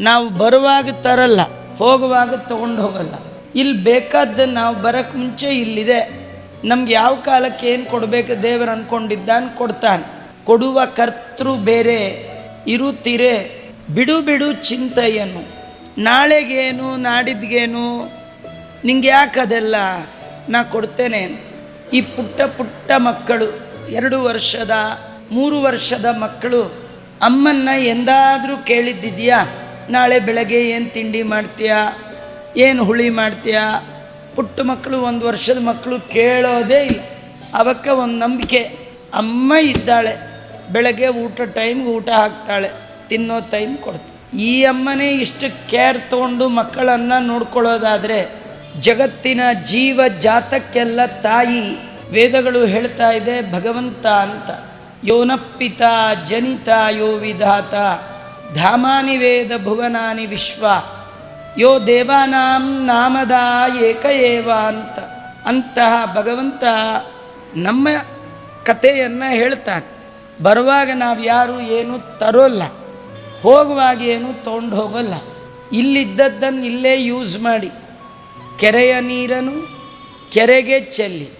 ನಾವು ಬರುವಾಗ ತರಲ್ಲ, ಹೋಗುವಾಗ ತಗೊಂಡು ಹೋಗಲ್ಲ. ಇಲ್ಲಿ ಬೇಕಾದ ನಾವು ಬರೋಕ್ಕೆ ಮುಂಚೆ ಇಲ್ಲಿದೆ. ನಮ್ಗೆ ಯಾವ ಕಾಲಕ್ಕೆ ಏನು ಕೊಡಬೇಕು ದೇವರು ಅಂದ್ಕೊಂಡಿದ್ದಾನೆ ಕೊಡ್ತಾನೆ. ಕೊಡುವ ಕರ್ತೃ ಬೇರೆ, ಇರುತ್ತೀರೆ. ಬಿಡು ಬಿಡು ಚಿಂತೆಯನ್ನು ನಾಳೆಗೇನು, ನಾಡಿದ್ಗೇನು, ನಿಂಗೆ ಯಾಕೆ ಅದೆಲ್ಲ? ನಾ ಕೊಡ್ತೇನೆ. ಈ ಪುಟ್ಟ ಪುಟ್ಟ ಮಕ್ಕಳು, ಎರಡು ವರ್ಷದ, ಮೂರು ವರ್ಷದ ಮಕ್ಕಳು, ಅಮ್ಮನ್ನ ಎಂದಾದರೂ ಕೇಳಿದ್ದಿದೆಯಾ? ನಾಳೆ ಬೆಳಗ್ಗೆ ಏನು ತಿಂಡಿ ಮಾಡ್ತೀಯ? ಏನು ಹುಳಿ ಮಾಡ್ತೀಯ? ಪುಟ್ಟ ಮಕ್ಕಳು, ಒಂದು ವರ್ಷದ ಮಕ್ಕಳು ಕೇಳೋದೇ ಇಲ್ಲ. ಅವಕ್ಕೆ ಒಂದು ನಂಬಿಕೆ. ಅಮ್ಮ ಇದ್ದಾಳೆ. ಬೆಳಗ್ಗೆ ಊಟ ಟೈಮ್ಗೆ ಊಟ ಹಾಕ್ತಾಳೆ. ತಿನ್ನೋ ಟೈಮ್ ಕೊಡ್ತಾಳೆ ಈ ಅಮ್ಮನೇ ಇಷ್ಟು ಕೇರ್ ತೊಗೊಂಡು ಮಕ್ಕಳನ್ನು ನೋಡ್ಕೊಳ್ಳೋದಾದರೆ ಜಗತ್ತಿನ ಜೀವ ಜಾತಕ್ಕೆಲ್ಲ ತಾಯಿ. ವೇದಗಳು ಹೇಳ್ತಾ ಇದೆ ಭಗವಂತ ಅಂತ. ಯೋನಪ್ಪಿತ ಜನಿತ ಯೋ ವಿಧಾತ. ಧಾಮಾನಿ ವೇದ ಭುವನಾನಿ ವಿಶ್ವ. ಯೋ ದೇವಾನಾಂ ನಾಮದ ಏಕ ಏವ ಅಂತ. ಅಂತಹ ಭಗವಂತ ನಮ್ಮ ಕಥೆಯನ್ನು ಹೇಳ್ತಾನೆ. ಬರುವಾಗ ನಾವು ಯಾರು ಏನು ತರೋಲ್ಲ. ಹೋಗುವಾಗ ಏನು ತೊಗೊಂಡು ಹೋಗೋಲ್ಲ. ಇಲ್ಲಿದ್ದದ್ದನ್ನು ಇಲ್ಲೇ ಯೂಸ್ ಮಾಡಿ. ಕೆರೆಯ ನೀರನ್ನು ಕೆರೆಗೆ ಚೆಲ್ಲಿ.